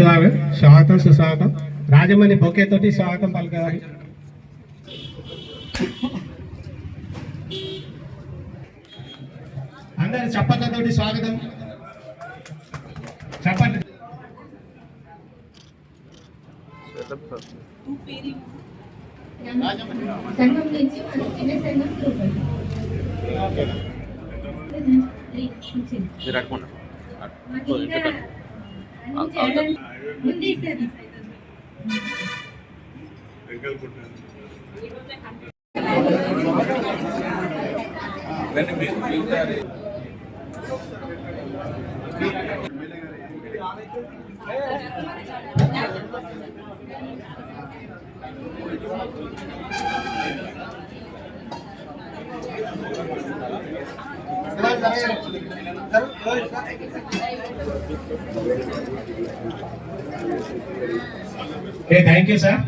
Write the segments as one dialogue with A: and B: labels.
A: గారు స్వాగతం సుస్వాగతం. రాజమణి బొకే తోటి స్వాగతం పలకాలి అందరు చప్పట్లతోటి స్వాగతం. చప్పట్లు.
B: సంఘం నుంచి చిన్న ఇంకా అన్ని చేయడం ఉంది సార్
A: థ్యాంక్ యూ సార్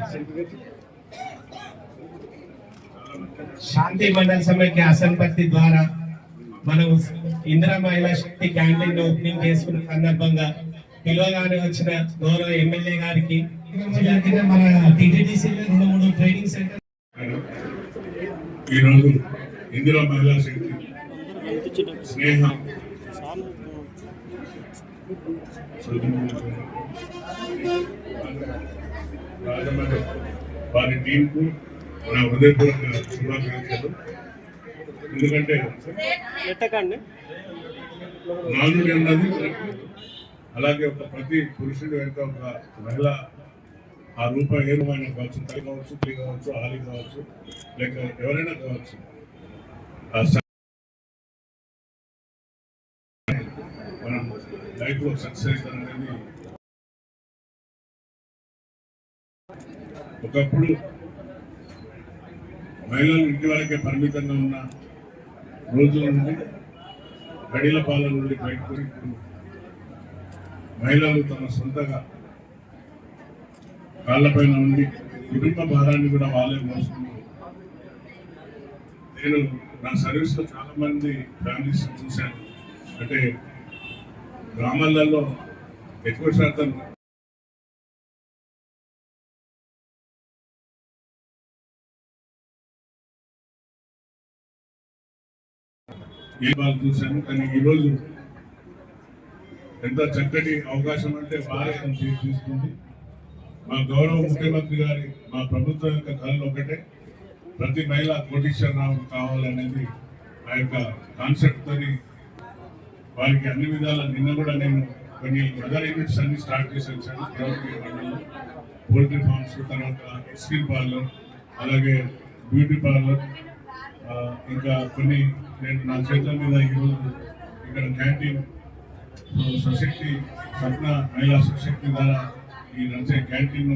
A: శాంతి మండల్ సమైక్య అసంపత్తి ద్వారా మనం ఇందిరా మహిళా శక్తి క్యాంటీన్ ఓపెనింగ్ చేసుకున్న సందర్భంగా పిలువగానే వచ్చిన గౌరవ ఎమ్మెల్యే గారికి మన రెండు మూడు ట్రైనింగ్ సెంటర్
C: ఈరోజు ఇందిరా మహిళా శక్తి స్నేహం రాజమండ్రి వారి టీంకు నా హృదయపూర్వక శుభాకాంక్షలు ఎందుకంటే నాలుగు అన్నది అలాగే ఒక ప్రతి పురుషుడు వెనుక ఒక మహిళ ఆ రూపాయి ఏ రూపాయి కావచ్చు తల్లి కావచ్చు తల్లి కావచ్చు ఆలి కావచ్చు లేక ఎవరైనా కావచ్చు ఆ స- మనం లైఫ్లో సక్సెస్ అనేది ఒకప్పుడు మహిళలు ఇంటి వాళ్ళకే పరిమితంగా ఉన్న రోజుల నుండి గడిల పాలన నుండి బయటకు మహిళలు తమ సొంతగా కాళ్ళపైన ఉండి కుటుంబ భారాన్ని కూడా వాళ్ళే మోసుకుంటూ నేను నా సర్వీస్లో చాలామంది ఫ్యామిలీస్ చూశాను. అంటే గ్రామాలలో ఎక్కువ శాతం ఈ వాళ్ళు చూశాను. కానీ ఈరోజు ఎంత చక్కటి అవకాశం అంటే భారతం తీసుకుంది. మా గౌరవ ముఖ్యమంత్రి గారి మా ప్రభుత్వం యొక్క కళలు ఒకటే. ప్రతి మహిళ కోటీశ్వరరావు కావాలనేది ఆ యొక్క కాన్సెప్ట్ వారికి అన్ని విధాల నిన్న కూడా నేను కొన్ని బ్రదర్ యూనిట్స్ అన్ని స్టార్ట్ చేశాను సార్ మండలంలో పోల్ట్రీ ఫార్మ్స్ తర్వాత స్కిల్ పార్లర్ అలాగే బ్యూటీ పార్లర్ ఇంకా కొన్ని నేను నా చేతుల మీద ఈరోజు ఇక్కడ క్యాంటీన్ సొసైటీ సశక్తి సప్న మహిళా సొసైటీ ద్వారా ఈ నడిచే క్యాంటీన్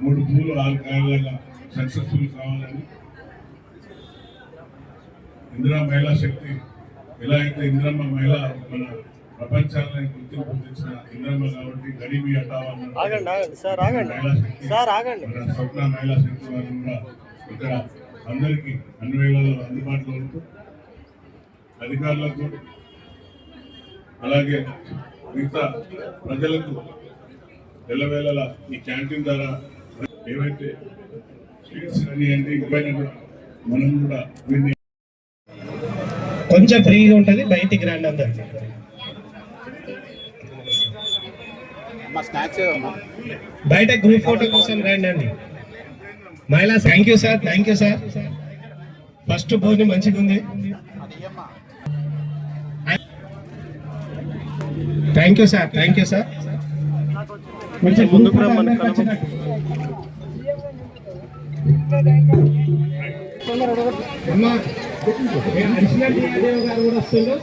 C: మూడు పూలు ఆరు కాయల సక్సెస్ఫుల్ కావాలని ఇందిరా మహిళా శక్తి ఎలా అయితే ఇందిరమ్మ మహిళ మన ప్రపంచాన్ని గుర్తింపు పొందించిన ఇందిరమ్మ కాబట్టి
D: ఆగండి
C: మన స్వప్న మహిళా శక్తి వారు కూడా ఇక్కడ అందరికీ అన్ని వేళల్లో అందుబాటులో ఉంటూ అధికారులకు అలాగే మిగతా ప్రజలకు ఎల్లవేళలా ఈ క్యాంటీన్ ద్వారా ఏవైతే స్వీట్స్ కానివ్వండి ఇంకైనా కూడా మనం కూడా
A: కొంచెం ఫ్రీగా ఉంటది బయటికి రండి అందరు.
D: మా స్నాక్స్ ఏదమ్మా
A: బయట గ్రూప్ ఫోటో కోసం రండి అండి. మహిళా thank you sir thank you sir first భోజనం మంచిగా ఉంది. Thank you sir thank you sir కొంచెం
D: ముందుకు రమ్మని
A: అడిషనల్ గారు కూడా వస్తుండ్రు